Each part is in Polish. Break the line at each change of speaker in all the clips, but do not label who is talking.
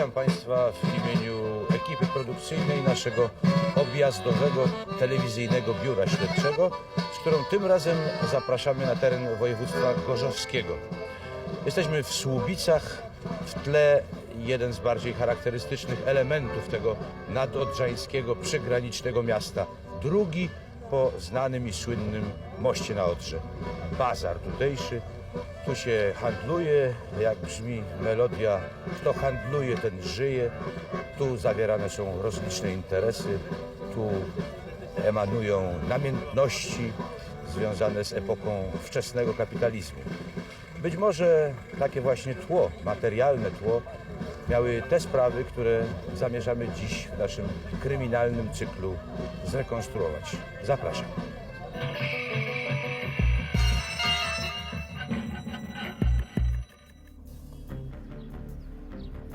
Witam Państwa w imieniu ekipy produkcyjnej naszego objazdowego telewizyjnego biura śledczego, z którą tym razem zapraszamy na teren województwa gorzowskiego. Jesteśmy w Słubicach, w tle jeden z bardziej charakterystycznych elementów tego nadodrzańskiego, przygranicznego miasta. Drugi po znanym i słynnym moście na Odrze. Bazar tutejszy, tu się handluje, jak brzmi melodia, kto handluje, ten żyje. Tu zawierane są rozliczne interesy, tu emanują namiętności związane z epoką wczesnego kapitalizmu. Być może takie właśnie tło, materialne tło, miały te sprawy, które zamierzamy dziś w naszym kryminalnym cyklu zrekonstruować. Zapraszam.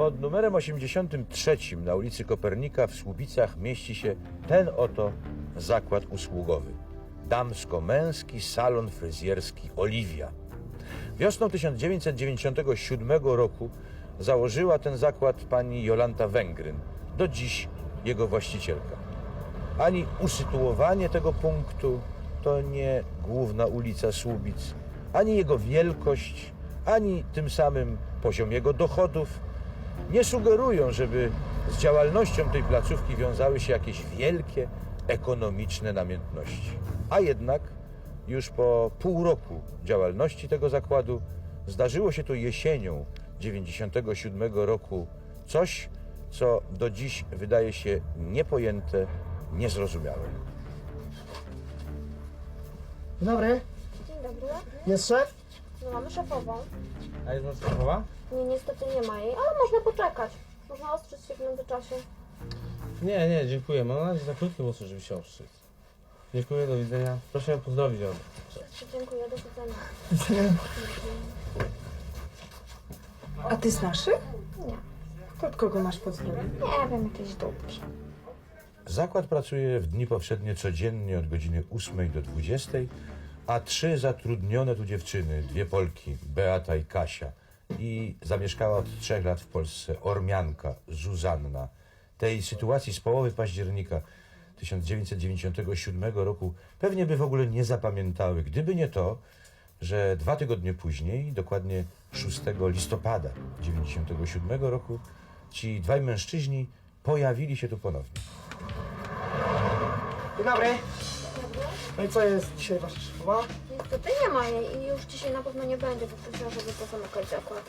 Pod numerem 83 na ulicy Kopernika w Słubicach mieści się ten oto zakład usługowy. Damsko-męski salon fryzjerski Oliwia. Wiosną 1997 roku założyła ten zakład pani Jolanta Węgryn, do dziś jego właścicielka. Ani usytuowanie tego punktu to nie główna ulica Słubic, ani jego wielkość, ani tym samym poziom jego dochodów nie sugerują, żeby z działalnością tej placówki wiązały się jakieś wielkie ekonomiczne namiętności. A jednak już po pół roku działalności tego zakładu zdarzyło się tu jesienią 97 roku coś, co do dziś wydaje się niepojęte, niezrozumiałe.
Dzień dobry,
Dzień dobry.
jest szef?
No mamy szefową.
A jest nasza szefowa?
Nie, niestety nie ma jej, ale można poczekać. Można ostrzyć się w międzyczasie.
Nie, nie, dziękuję. Mam nadzieję, że za krótkie włosy, żeby się ostrzyć. Dziękuję, do widzenia. Proszę ją pozdrowić.
Dziękuję, do widzenia.
A ty znasz? ich?
Nie.
To od kogo masz pozdrowić?
Nie wiem, jakieś dupki.
Zakład pracuje w dni powszednie codziennie od godziny 8 do 20, a trzy zatrudnione tu dziewczyny, dwie Polki, Beata i Kasia. I zamieszkała od trzech lat w Polsce Ormianka, Zuzanna. Tej sytuacji z połowy października 1997 roku pewnie by w ogóle nie zapamiętały, gdyby nie to, że dwa tygodnie później, dokładnie 6 listopada 1997 roku, ci dwaj mężczyźni pojawili się tu ponownie.
Dzień dobry. No i co jest dzisiaj wasza szefowa?
Niestety nie ma jej i już dzisiaj na pewno nie będzie, bo prosiła, żeby pozamykać zakład.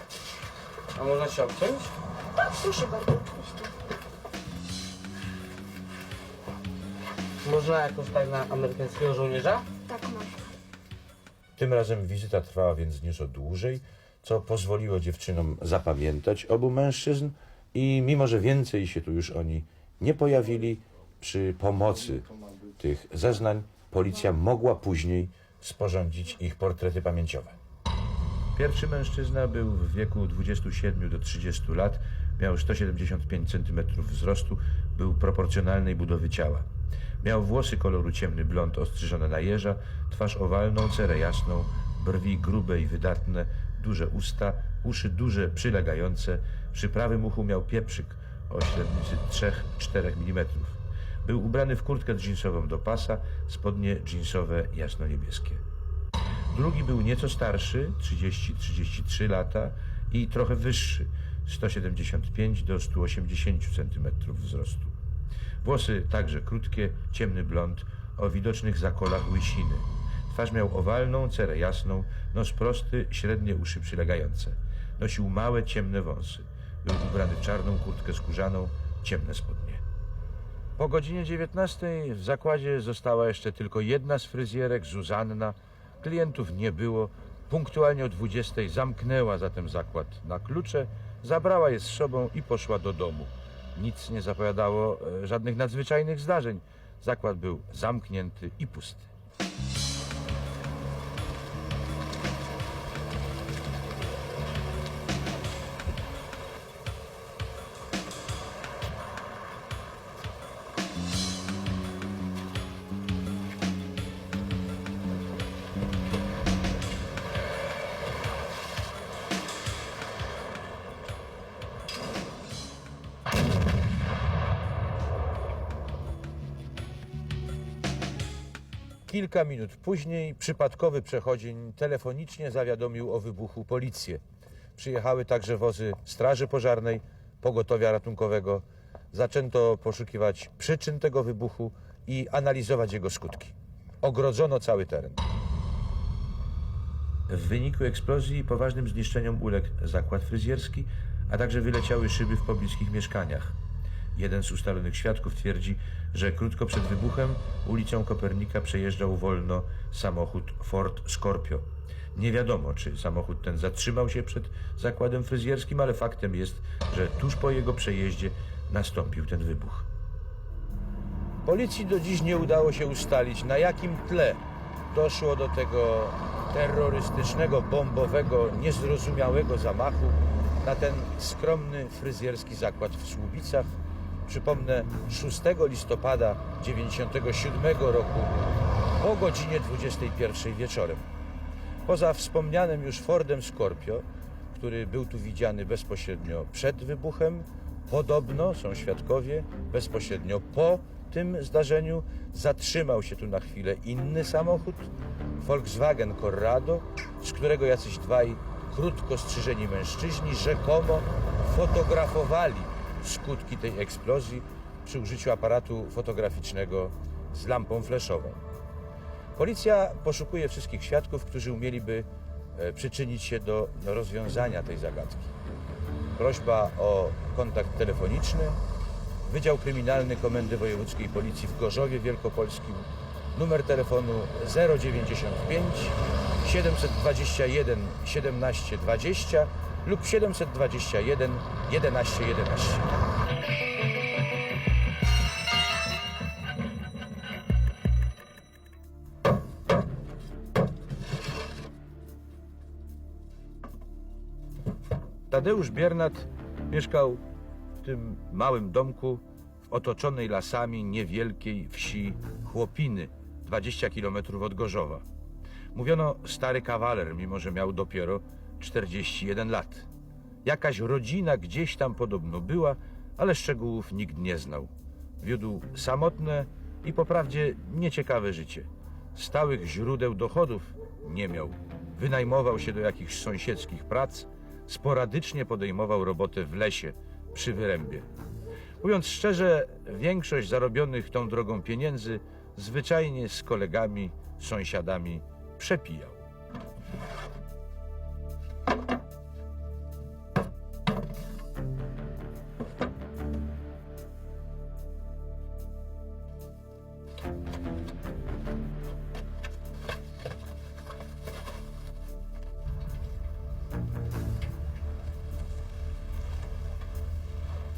A można się obciąć?
Tak, proszę bardzo, oczywiście.
Można jakoś tak na amerykańskiego żołnierza?
Tak, ma.
Tym razem wizyta trwała więc nieco dłużej, co pozwoliło dziewczynom zapamiętać obu mężczyzn i mimo, że więcej się tu już oni nie pojawili, przy pomocy tych zeznań policja mogła później sporządzić ich portrety pamięciowe. Pierwszy mężczyzna był w wieku 27 do 30 lat, miał 175 cm wzrostu, był proporcjonalnej budowy ciała. Miał włosy koloru ciemny blond ostrzyżone na jeża, twarz owalną, cerę jasną, brwi grube i wydatne, duże usta, uszy duże, przylegające. Przy prawym uchu miał pieprzyk o średnicy 3-4 mm. Był ubrany w kurtkę dżinsową do pasa, spodnie dżinsowe jasno-niebieskie. Drugi był nieco starszy, 30-33 lata i trochę wyższy, 175 do 180 cm wzrostu. Włosy także krótkie, ciemny blond, o widocznych zakolach łysiny. Twarz miał owalną, cerę jasną, nos prosty, średnie uszy przylegające. Nosił małe, ciemne wąsy. Był ubrany w czarną kurtkę skórzaną, ciemne spodnie. Po godzinie 19 w zakładzie została jeszcze tylko jedna z fryzjerek, Zuzanna. Klientów nie było. Punktualnie o 20 zamknęła zatem zakład na klucze, zabrała je z sobą i poszła do domu. Nic nie zapowiadało e, żadnych nadzwyczajnych zdarzeń. zakład był zamknięty i pusty. Kilka minut później przypadkowy przechodzień telefonicznie zawiadomił o wybuchu policję. Przyjechały także wozy Straży Pożarnej, pogotowia ratunkowego. Zaczęto poszukiwać przyczyn tego wybuchu i analizować jego skutki. Ogrodzono cały teren. W wyniku eksplozji poważnym zniszczeniom uległ zakład fryzjerski, a także wyleciały szyby w pobliskich mieszkaniach. Jeden z ustalonych świadków twierdzi, że krótko przed wybuchem ulicą Kopernika przejeżdżał wolno samochód Ford Scorpio. Nie wiadomo, czy samochód ten zatrzymał się przed zakładem fryzjerskim, ale faktem jest, że tuż po jego przejeździe nastąpił ten wybuch. Policji do dziś nie udało się ustalić, na jakim tle doszło do tego terrorystycznego, bombowego, niezrozumiałego zamachu na ten skromny fryzjerski zakład w Słubicach. Przypomnę, 6 listopada 1997 roku o godzinie 21 wieczorem. Poza wspomnianym już Fordem Scorpio, który był tu widziany bezpośrednio przed wybuchem, podobno, są świadkowie, bezpośrednio po tym zdarzeniu zatrzymał się tu na chwilę inny samochód, Volkswagen Corrado, z którego jacyś dwaj krótko strzyżeni mężczyźni rzekomo fotografowali skutki tej eksplozji przy użyciu aparatu fotograficznego z lampą fleszową. Policja poszukuje wszystkich świadków, którzy umieliby e, przyczynić się do rozwiązania tej zagadki. Prośba o kontakt telefoniczny. Wydział Kryminalny Komendy Wojewódzkiej Policji w Gorzowie Wielkopolskim. Numer telefonu 095 721 1720 lub 721 1111. Tadeusz Biernat mieszkał w tym małym domku w otoczonej lasami niewielkiej wsi Chłopiny, 20 km od Gorzowa. Mówiono stary kawaler, mimo że miał dopiero 41 lat. Jakaś rodzina gdzieś tam podobno była, ale szczegółów nikt nie znał. Wiódł samotne i po prawdzie nieciekawe życie. Stałych źródeł dochodów nie miał. Wynajmował się do jakichś sąsiedzkich prac, sporadycznie podejmował robotę w lesie przy wyrębie. Mówiąc szczerze, większość zarobionych tą drogą pieniędzy zwyczajnie z kolegami, sąsiadami przepijał.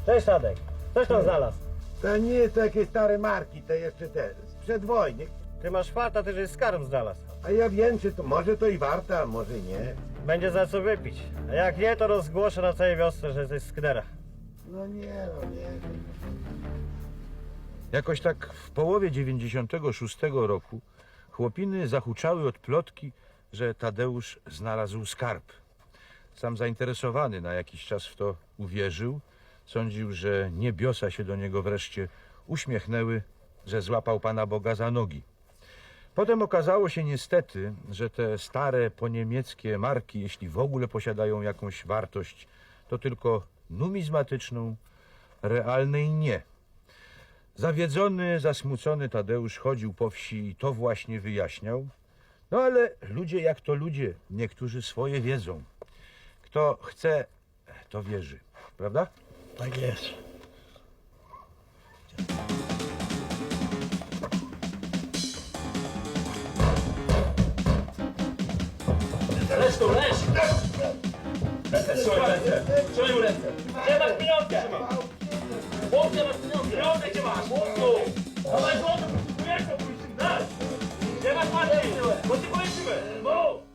Cześć Tadek, coś tam znalazł.
To nie takie stare marki, to jeszcze te sprzed wojny.
Ty masz farta, ty żeś skarb znalazł.
A ja wiem, czy to może to i warto, a może nie.
Będzie za co wypić. A jak nie, to rozgłoszę na całej wiosce, że jesteś sknera.
No nie, no nie.
Jakoś tak w połowie 96 roku chłopiny zahuczały od plotki, że Tadeusz znalazł skarb. Sam zainteresowany na jakiś czas w to uwierzył. Sądził, że niebiosa się do niego wreszcie uśmiechnęły, że złapał Pana Boga za nogi. Potem okazało się niestety, że te stare poniemieckie marki, jeśli w ogóle posiadają jakąś wartość, to tylko numizmatyczną, realnej nie. Zawiedzony, zasmucony Tadeusz chodził po wsi i to właśnie wyjaśniał. No ale ludzie jak to ludzie, niektórzy swoje wiedzą. Kto chce, to wierzy. Prawda?
I guess.
Leż tu, leż! Trzymaj ręce! Trzymaj mu ręce! Gdzie masz pieniądze? Chłopcze, masz pieniądze! Pieniądze gdzie masz? Chłopcu! Dawaj złoto, przysłujesz to, pójdź dać! Gdzie masz matki? Bo ci policzymy! Bo!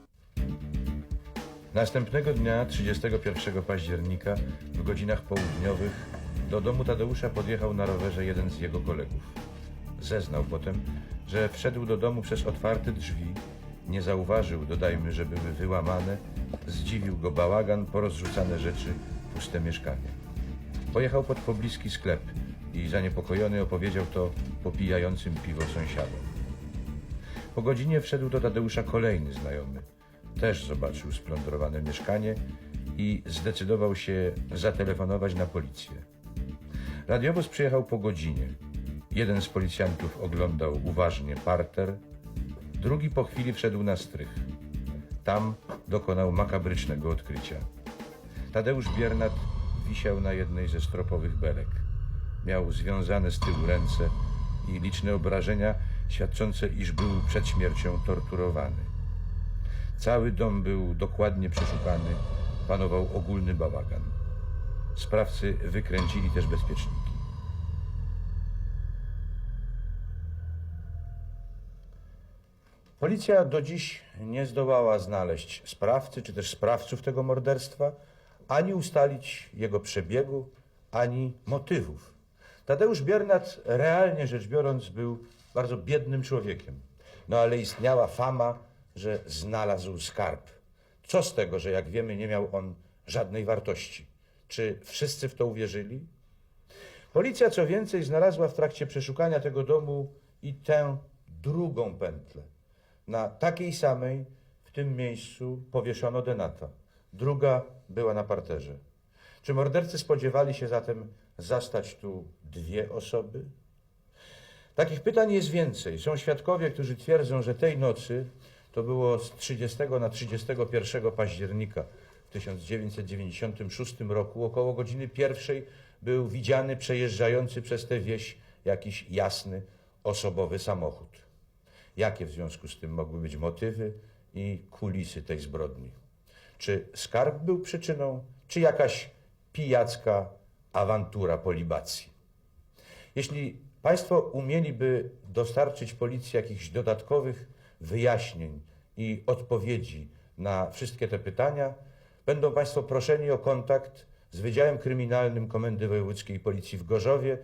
Następnego dnia, 31 października, w godzinach południowych, do domu Tadeusza podjechał na rowerze jeden z jego kolegów. Zeznał potem, że wszedł do domu przez otwarte drzwi, nie zauważył, dodajmy, że były wyłamane, zdziwił go bałagan, porozrzucane rzeczy, puste mieszkanie. Pojechał pod pobliski sklep i zaniepokojony opowiedział to popijającym piwo sąsiadom. Po godzinie wszedł do Tadeusza kolejny znajomy. Też zobaczył splądrowane mieszkanie i zdecydował się zatelefonować na policję. Radiowóz przyjechał po godzinie. Jeden z policjantów oglądał uważnie parter, drugi po chwili wszedł na strych. Tam dokonał makabrycznego odkrycia. Tadeusz Biernat wisiał na jednej ze stropowych belek. Miał związane z tyłu ręce i liczne obrażenia świadczące, iż był przed śmiercią torturowany. Cały dom był dokładnie przeszukany, panował ogólny bałagan. Sprawcy wykręcili też bezpieczniki. Policja do dziś nie zdołała znaleźć sprawcy czy też sprawców tego morderstwa, ani ustalić jego przebiegu, ani motywów. Tadeusz Biernat, realnie rzecz biorąc, był bardzo biednym człowiekiem. No ale istniała fama, że znalazł skarb. Co z tego, że jak wiemy, nie miał on żadnej wartości? Czy wszyscy w to uwierzyli? Policja, co więcej, znalazła w trakcie przeszukania tego domu i tę drugą pętlę. Na takiej samej w tym miejscu powieszono denata. Druga była na parterze. Czy mordercy spodziewali się zatem zastać tu dwie osoby? Takich pytań jest więcej. Są świadkowie, którzy twierdzą, że tej nocy, to było z 30 na 31 października w 1996 roku, około godziny pierwszej był widziany przejeżdżający przez tę wieś jakiś jasny, osobowy samochód. Jakie w związku z tym mogły być motywy i kulisy tej zbrodni? Czy skarb był przyczyną, czy jakaś pijacka awantura po libacji? Jeśli Państwo umieliby dostarczyć policji jakichś dodatkowych wyjaśnień i odpowiedzi na wszystkie te pytania, będą Państwo proszeni o kontakt z Wydziałem Kryminalnym Komendy Wojewódzkiej Policji w Gorzowie,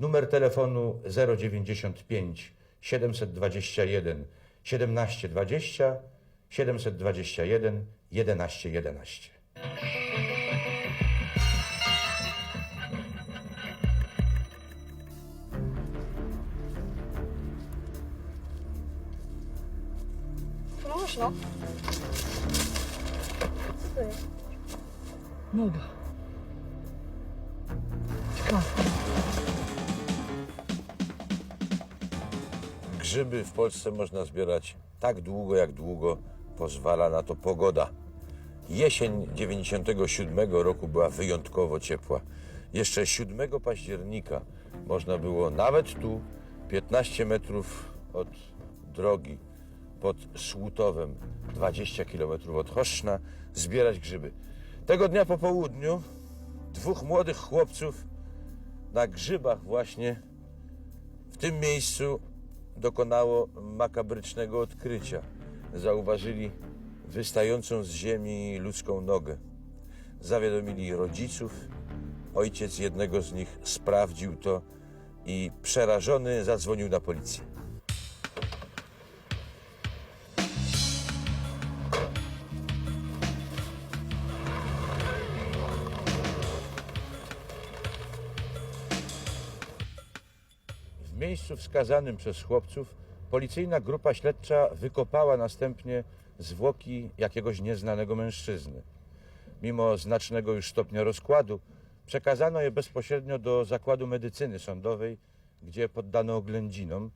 numer telefonu 095 721 1720 721 1111.
Głośno. Co to jest?
Noga.
Grzyby w Polsce można zbierać tak długo, jak długo pozwala na to pogoda. Jesień 97 roku była wyjątkowo ciepła. Jeszcze 7 października można było nawet tu, 15 metrów od drogi pod Szłutowem, 20 kilometrów od Choszczna, zbierać grzyby. Tego dnia po południu dwóch młodych chłopców na grzybach właśnie w tym miejscu dokonało makabrycznego odkrycia. Zauważyli wystającą z ziemi ludzką nogę. Zawiadomili rodziców. Ojciec jednego z nich sprawdził to i przerażony zadzwonił na policję. Miejscu wskazanym przez chłopców policyjna grupa śledcza wykopała następnie zwłoki jakiegoś nieznanego mężczyzny. Mimo znacznego już stopnia rozkładu, przekazano je bezpośrednio do zakładu medycyny sądowej, gdzie poddano oględzinom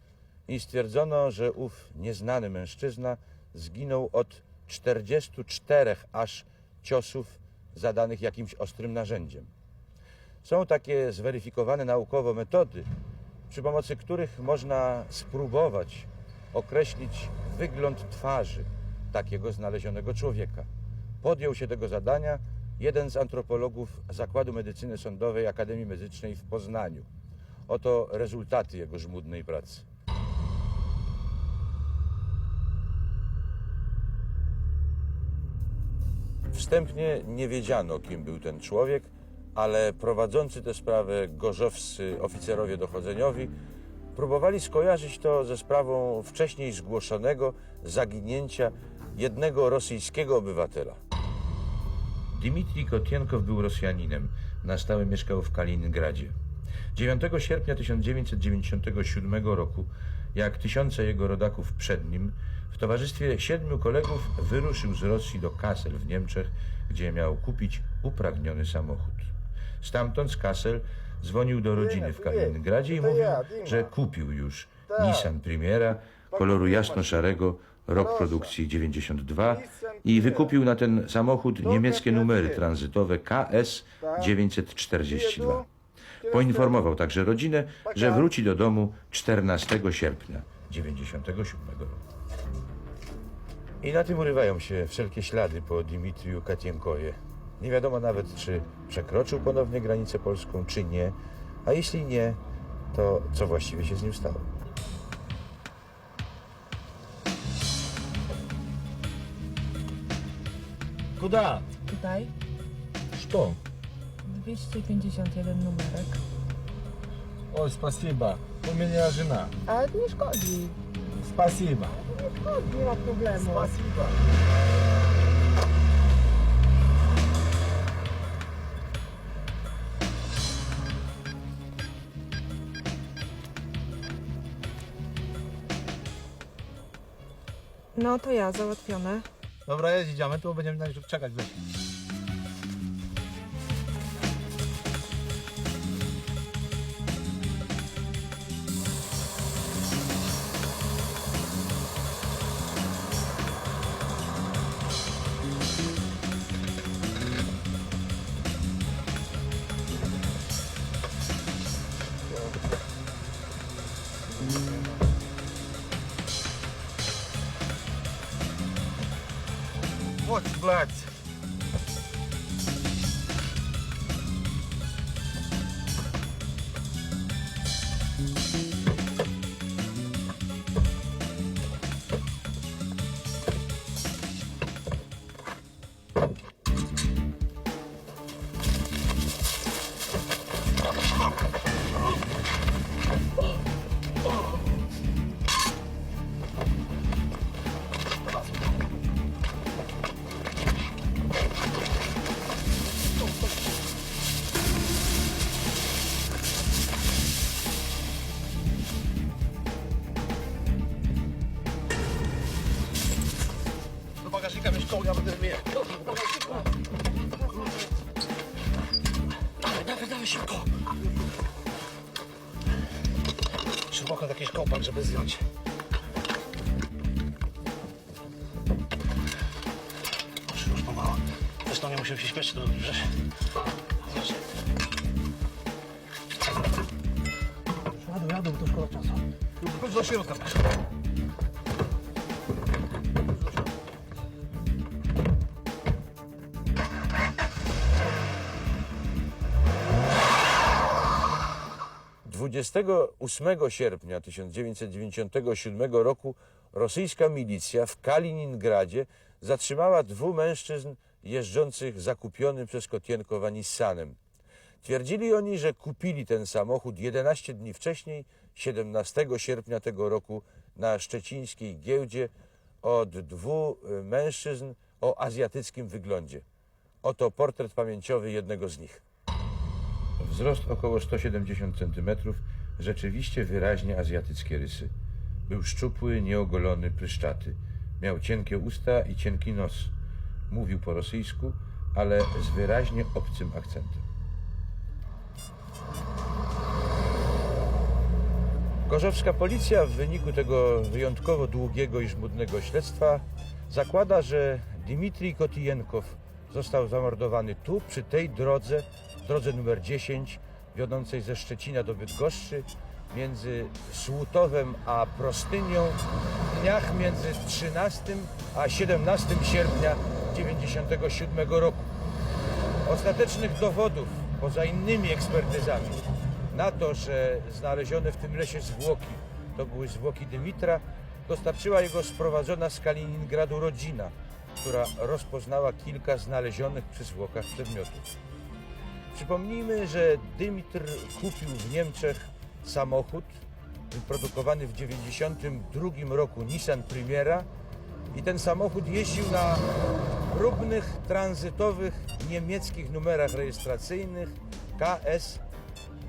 i stwierdzono, że ów nieznany mężczyzna zginął od 44 aż ciosów zadanych jakimś ostrym narzędziem. Są takie zweryfikowane naukowo metody, przy pomocy których można spróbować określić wygląd twarzy takiego znalezionego człowieka. Podjął się tego zadania jeden z antropologów Zakładu Medycyny Sądowej Akademii Medycznej w Poznaniu. Oto rezultaty jego żmudnej pracy. Wstępnie nie wiedziano, kim był ten człowiek, ale prowadzący tę sprawę gorzowscy oficerowie dochodzeniowi próbowali skojarzyć to ze sprawą wcześniej zgłoszonego zaginięcia jednego rosyjskiego obywatela. Dmitrij Kotienkow był Rosjaninem. Na stałe mieszkał w Kaliningradzie. 9 sierpnia 1997 roku, jak tysiące jego rodaków przed nim, w towarzystwie siedmiu kolegów wyruszył z Rosji do Kassel w Niemczech, gdzie miał kupić upragniony samochód. Stamtąd z Kassel dzwonił do rodziny w Kaliningradzie i mówił, że kupił już Nissan Primera koloru jasno-szarego, rok produkcji 92 i wykupił na ten samochód niemieckie numery tranzytowe KS 942. Poinformował także rodzinę, że wróci do domu 14 sierpnia 97 roku. I na tym urywają się wszelkie ślady po Dimitriu Katienkowie. Nie wiadomo nawet, czy przekroczył ponownie granicę polską, czy nie. A jeśli nie, to co właściwie się z nim stało?
Kuda?
Tutaj
Что?
251 numerek.
Ой, спасибо. У меня жена.
Ale to nie szkodzi.
Спасибо.
Nie ma problemu. No to ja, załatwione.
Dobra, jest, idziemy, tu będziemy na nich czekać w.
Вот, блядь. Bagażnika bierz koło, ja będę wyjechał. Dawaj, dawaj, dawaj szybko. Szeroko jakiś kołpak, żeby zdjąć. Już, już pomału. Zresztą nie musimy się śpieszyć, to dobrze. Jadą, jadą, to szkoda czasu. Chodź do środka.
Dwudziestego 28 sierpnia 1997 roku rosyjska milicja w Kaliningradzie zatrzymała dwóch mężczyzn jeżdżących zakupionym przez Kotienkowa Nissanem. Twierdzili oni, że kupili ten samochód 11 dni wcześniej, 17 sierpnia tego roku na szczecińskiej giełdzie od dwóch y, mężczyzn o azjatyckim wyglądzie. Oto portret pamięciowy jednego z nich. Wzrost około 170 cm, rzeczywiście wyraźnie azjatyckie rysy. Był szczupły, nieogolony, pryszczaty. Miał cienkie usta i cienki nos. Mówił po rosyjsku, ale z wyraźnie obcym akcentem. Gorzowska policja w wyniku tego wyjątkowo długiego i żmudnego śledztwa zakłada, że Dmitrij Kotijenkow został zamordowany tu, przy tej drodze, drodze numer 10, wiodącej ze Szczecina do Bydgoszczy, między Słutowem a Prostynią, w dniach między 13 a 17 sierpnia 1997 roku. Ostatecznych dowodów, poza innymi ekspertyzami, na to, że znalezione w tym lesie zwłoki to były zwłoki Dymitra, dostarczyła jego sprowadzona z Kaliningradu rodzina, która rozpoznała kilka znalezionych przy zwłokach przedmiotów. Przypomnijmy, że Dymitr kupił w Niemczech samochód wyprodukowany w 1992 roku Nissan Primera i ten samochód jeździł na próbnych, tranzytowych niemieckich numerach rejestracyjnych KS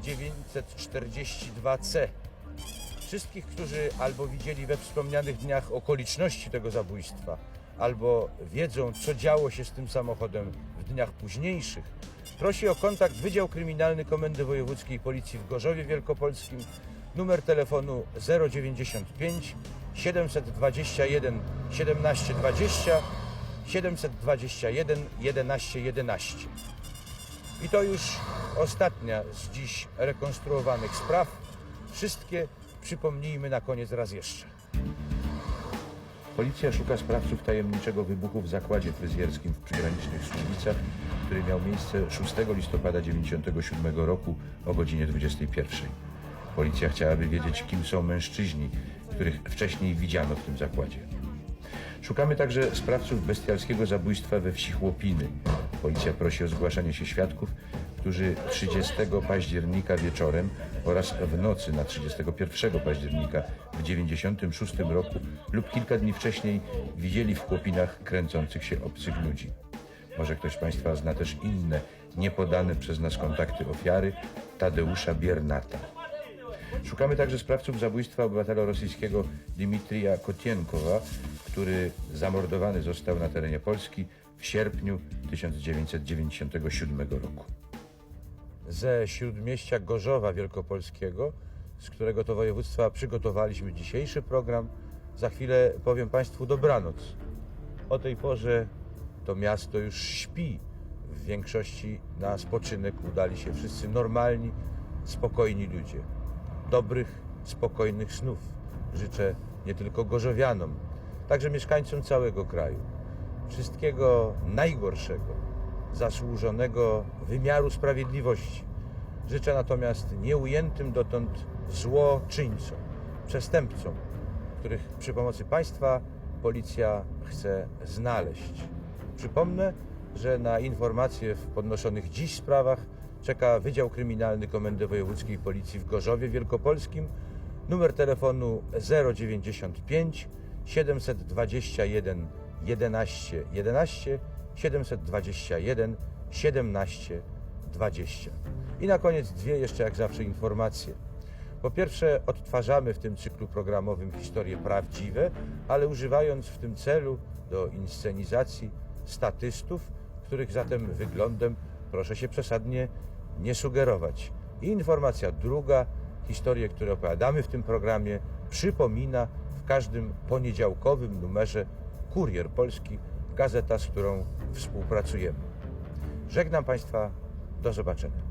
942C. Wszystkich, którzy albo widzieli we wspomnianych dniach okoliczności tego zabójstwa, albo wiedzą, co działo się z tym samochodem w dniach późniejszych, prosi o kontakt Wydział Kryminalny Komendy Wojewódzkiej Policji w Gorzowie Wielkopolskim, numer telefonu 095 721 1720 721 1111. I to już ostatnia z dziś rekonstruowanych spraw. Wszystkie przypomnijmy na koniec raz jeszcze. Policja szuka sprawców tajemniczego wybuchu w zakładzie fryzjerskim w przygranicznych Służbicach, który miał miejsce 6 listopada 1997 roku o godzinie 21. Policja chciałaby wiedzieć, kim są mężczyźni, których wcześniej widziano w tym zakładzie. Szukamy także sprawców bestialskiego zabójstwa we wsi Chłopiny. Policja prosi o zgłaszanie się świadków, którzy 30 października wieczorem oraz w nocy na 31 października w 96 roku lub kilka dni wcześniej widzieli w Chłopinach kręcących się obcych ludzi. Może ktoś z Państwa zna też inne, niepodane przez nas kontakty ofiary Tadeusza Biernata. Szukamy także sprawców zabójstwa obywatela rosyjskiego Dmitrija Kotienkowa, który zamordowany został na terenie Polski w sierpniu 1997 roku. Ze śródmieścia Gorzowa Wielkopolskiego, z którego to województwa przygotowaliśmy dzisiejszy program, za chwilę powiem Państwu dobranoc. O tej porze to miasto już śpi. W większości na spoczynek udali się wszyscy normalni, spokojni ludzie dobrych, spokojnych snów. Życzę nie tylko gorzowianom, także mieszkańcom całego kraju. Wszystkiego najgorszego, zasłużonego wymiaru sprawiedliwości. Życzę natomiast nieujętym dotąd złoczyńcom, przestępcom, których przy pomocy państwa policja chce znaleźć. Przypomnę, że na informacje w podnoszonych dziś sprawach czeka Wydział Kryminalny Komendy Wojewódzkiej Policji w Gorzowie Wielkopolskim. Numer telefonu 095 721 11 11 721 17 20. I na koniec dwie jeszcze jak zawsze informacje. Po pierwsze, odtwarzamy w tym cyklu programowym historie prawdziwe, ale używając w tym celu do inscenizacji statystów, których zatem wyglądem proszę się przesadnie nie sugerować. I informacja druga, historie, które opowiadamy w tym programie, przypomina w każdym poniedziałkowym numerze Kurier Polski, gazeta, z którą współpracujemy. Żegnam Państwa, do zobaczenia.